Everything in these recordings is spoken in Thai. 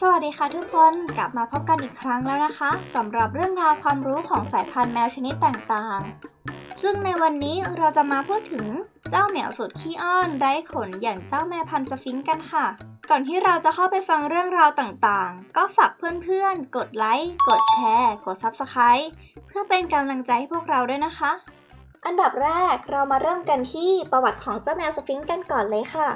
สวัสดีค่ะทุกคนกลับมาพบกันอีกครั้งแล้วนะคะสำหรับเรื่องราวความรู้ของสายพันธุ์แมวชนิดต่างๆ ซึ่งในวันนี้เราจะมาพูดถึงเจ้าแมวสุดขี้อ้อนไร้ขนอย่างเจ้าแม่พันธุ์สฟิงค์กันค่ะ ก่อนที่เราจะเข้าไปฟังเรื่องราวต่างๆ ก็ฝากเพื่อนๆ กดไลค์กดแชร์ กด Subscribe เพื่อเป็นกำลังใจให้พวกเราด้วยนะคะ อันดับแรกเรามาเริ่มกันที่ประวัติของเจ้าแมวสฟิงค์กันก่อนเลยค่ะ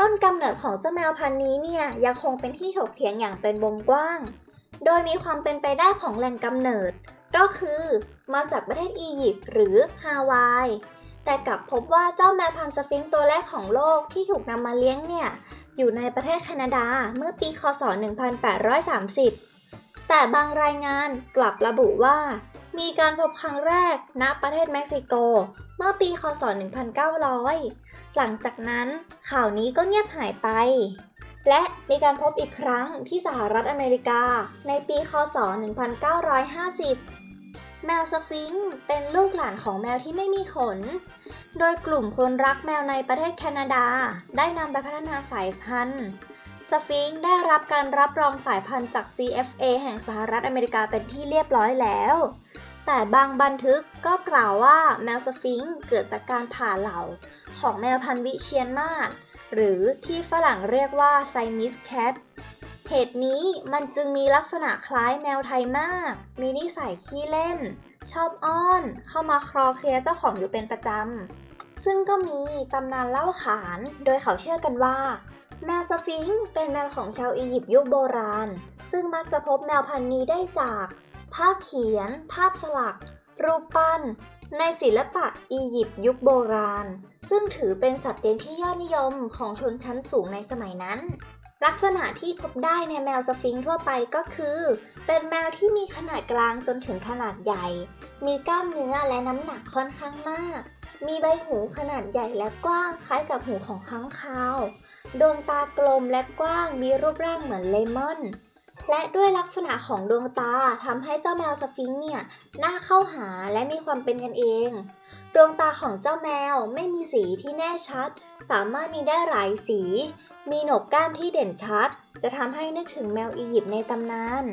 ต้นกำเนิดของเจ้าแมวพันธุ์นี้เนี่ยยังคงเป็นที่ถกเถียงอย่างเป็นวงกว้าง โดยมีความเป็นไปได้ของแหล่งกำเนิด ก็คือมาจากประเทศอียิปต์หรือฮาวาย แต่กลับพบว่าเจ้าแมวพันธุ์สฟิงค์ตัวแรกของโลกที่ถูกนำมาเลี้ยงเนี่ยอยู่ในประเทศแคนาดาเมื่อปีคศ 1830 แต่บางรายงานกลับระบุว่า มีการพบครั้งแรกณประเทศเม็กซิโก มื่อปีคศ 1900 หลังจากนั้นข่าวนี้ก็เงียบหายไป และมีการพบอีกครั้งที่สหรัฐอเมริกา ในปีคศ 1950 แมวสฟิงค์เป็นลูกหลานของแมวที่ไม่มีขน โดยกลุ่มคนรักแมวในประเทศแคนาดา ได้นำไปพัฒนาสายพันธุ์สฟิงค์ได้รับการรับรองสายพันธุ์จาก CFA แห่งสหรัฐอเมริกาเป็นที่เรียบร้อยแล้ว แต่บางบันทึกก็กล่าวว่าแมวสฟิงค์เกิดจากการผ่าเหล่าของแมวพันธุ์วิเชียนมาศหรือที่ฝรั่งเรียกว่าไซมิสแคทเหตุนี้มันจึงมีลักษณะคล้ายแมวไทยมาก มีนิสัยขี้เล่น ชอบอ้อน เข้ามาคลอเคลียเจ้าของอยู่เป็นประจำ ซึ่งก็มีตำนานเล่าขาน โดยเขาเชื่อกันว่า แมวสฟิงค์เป็นแมวของชาวอียิปต์ยุคโบราณ ซึ่งมักจะพบแมวพันธุ์นี้ได้จาก ภาพเขียน ภาพสลัก รูปปั้น ในศิลปะอียิปต์ยุคโบราณ ซึ่งถือเป็นสัตว์เลี้ยงที่ยอดนิยมของชนชั้นสูงในสมัยนั้น ลักษณะที่พบได้ในแมวสฟิงค์ทั่วไปก็คือ เป็นแมวที่มีขนาดกลางจนถึงขนาดใหญ่ มีกล้ามเนื้อและน้ำหนักค่อนข้างมาก มีใบหูขนาดใหญ่และกว้างคล้ายกับหูของค้างคาว ดวงตากลมและกว้างมีรูปร่างเหมือนเลมอน และด้วยลักษณะของดวงตาทำให้เจ้าแมวสฟิงค์เนี่ยน่าเข้าหาและมีความเป็นกันเอง ดวงตาของเจ้าแมวไม่มีสีที่แน่ชัด สามารถมีได้หลายสี มีหนกกล้ามที่เด่นชัด จะทำให้นึกถึงแมวอียิปต์ในตำนาน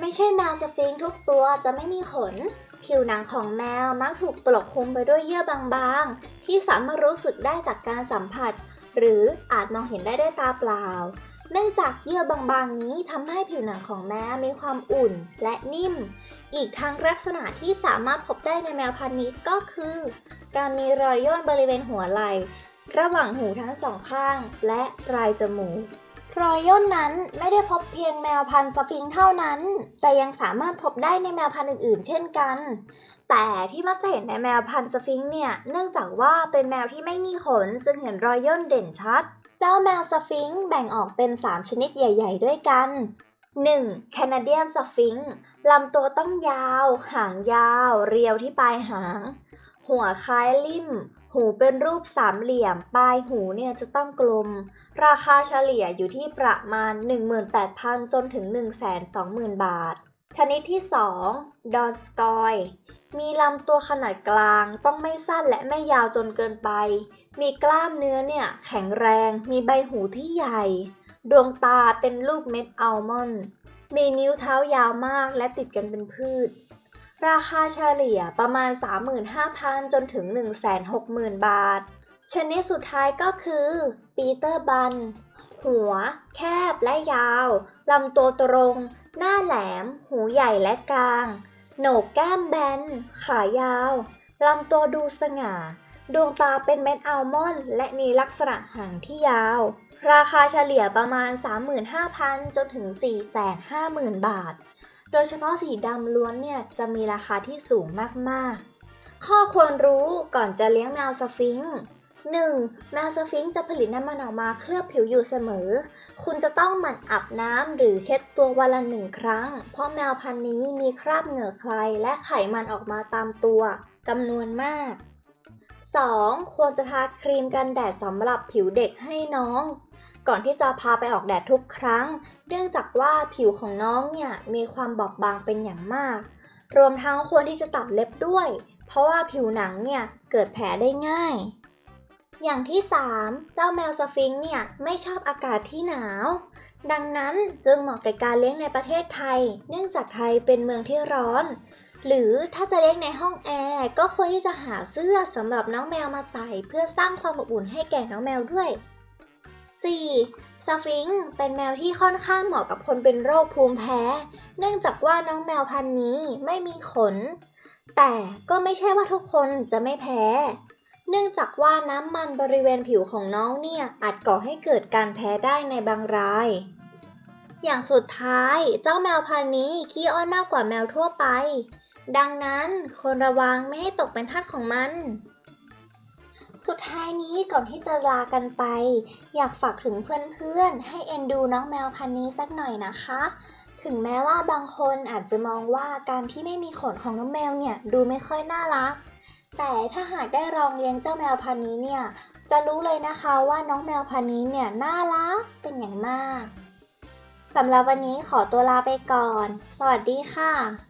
ไม่ใช่แมวสฟิงค์ทุกตัวจะไม่มีขน ผิวหนังของแมวมักถูกปกคลุมไปด้วยเยื่อบางๆ ที่สามารถรู้สึกได้จากการสัมผัส หรืออาจมองเห็นได้ด้วยตาเปล่า เนื่องจากเยื่อบางๆนี้ทำให้ผิวหนังของแมวมีความอุ่นและนิ่ม อีกทั้งลักษณะที่สามารถพบได้ในแมวพันธุ์นี้ก็คือ การมีรอยย่นบริเวณหัวไหล่ ระหว่างหูทั้งสองข้าง และปลายจมูกรอยย่นนั้นไม่ได้พบเพียงแมวพันธุ์สฟิงเท่านั้น แต่ยังสามารถพบได้ในแมวพันธุ์อื่นๆ เช่นกัน แต่ที่มักจะเห็นในแมวพันธุ์สฟิงเนี่ย เนื่องจากว่าเป็นแมวที่ไม่มีขนจึงเห็นรอยย่นเด่นชัด จ้าแมวสฟิงค์แบ่งออกเป็น 3 ชนิดใหญ่ ๆ ด้วยกัน 1. Canadian Sphinx ลำตัวต้องยาว หางยาว เรียวที่ปลายหาง หัวคล้ายลิ่ม หูเป็นรูปสามเหลี่ยม ปลายหูเนี่ยจะต้องกลม ราคาเฉลี่ยอยู่ที่ประมาณ 18,000 จนถึง 120,000 บาท ชนิดที่ 2. ดอนสกอย มีลำตัวขนาดกลาง ต้องไม่สั้นและไม่ยาวจนเกินไป มีกล้ามเนื้อเนี่ยแข็งแรง มีใบหูที่ใหญ่ ดวงตาเป็นรูปเม็ดอัลมอนด์ มีนิ้วเท้ายาวมากและติดกันเป็นพืช ราคาเฉลี่ยประมาณ 35,000 จนถึง 160,000 บาท ชนิดสุดท้ายก็คือปีเตอร์บัน หัว แคบและยาวลำตัวตรง หน้าแหลม หูใหญ่และกลาง โหนกแก้มแบน ขายาวลำตัวดูสง่า ดวงตาเป็นเม็ดอัลมอนด์และมีลักษณะหางที่ยาว ราคาเฉลี่ยประมาณ 35,000 จนถึง 450,000 บาท โดยเฉพาะสีดำล้วนเนี่ยจะมีราคาที่สูงมากๆ ข้อควรรู้ก่อนจะเลี้ยงแมวสฟิงค์ 1. แมวสฟิงค์จะผลิตน้ำมันออกมาเคลือบผิวอยู่เสมอ คุณจะต้องหมั่นอาบน้ำหรือเช็ดตัววันละหนึ่งครั้ง เพราะแมวพันธุ์นี้มีคราบเหงื่อใครและไขมันออกมาตามตัวจำนวนมาก 2. ควรจะทาครีมกันแดดสำหรับผิวเด็กให้น้อง ก่อนที่จะพาไปออกแดดทุกครั้ง เนื่องจากว่าผิวของน้องเนี่ยมีความบอบบางเป็นอย่างมาก รวมทั้งควรที่จะตัดเล็บด้วย เพราะว่าผิวหนังเนี่ยเกิดแผลได้ง่าย อย่างที่ 3 เจ้าแมวสฟิงค์เนี่ยไม่ชอบอากาศที่หนาว ดังนั้นจึงเหมาะกับการเลี้ยงในประเทศไทย เนื่องจากไทยเป็นเมืองที่ร้อน หรือถ้าจะเลี้ยงในห้องแอร์ก็ควรที่จะหาเสื้อสำหรับน้องแมวมาใส่ เพื่อสร้างความอบอุ่นให้แก่น้องแมวด้วย 4. สฟิงค์เป็นแมวที่ค่อนข้างเหมาะกับคนเป็นโรคภูมิแพ้ เนื่องจากว่าน้องแมวพันธุ์นี้ไม่มีขน แต่ก็ไม่ใช่ว่าทุกคนจะไม่แพ้ เนื่องจากว่าน้ำมันบริเวณผิวของน้องเนี่ยอาจก่อให้เกิดการแพ้ได้ในบางราย อย่างสุดท้ายเจ้าแมวพันธุ์นี้ขี้อ้อนมากกว่าแมวทั่วไป ดังนั้นควรระวังไม่ให้ตกเป็นทาสของมัน สุดท้ายนี้ก่อนที่จะลากันไป อยากฝากถึงเพื่อนๆ ให้เอ็นดูน้องแมวพันธุ์นี้สักหน่อยนะคะถึงแม้ว่าบางคนอาจจะมองว่าการที่ไม่มีขนของน้องแมวเนี่ย ดูไม่ค่อยน่ารัก แต่ถ้าหากได้ลองเลี้ยงเจ้าแมวพันนี้เนี่ย จะรู้เลยนะคะว่าน้องแมวพันนี้เนี่ยน่ารักเป็นอย่างมากสำหรับวันนี้ขอตัวลาไปก่อน สวัสดีค่ะ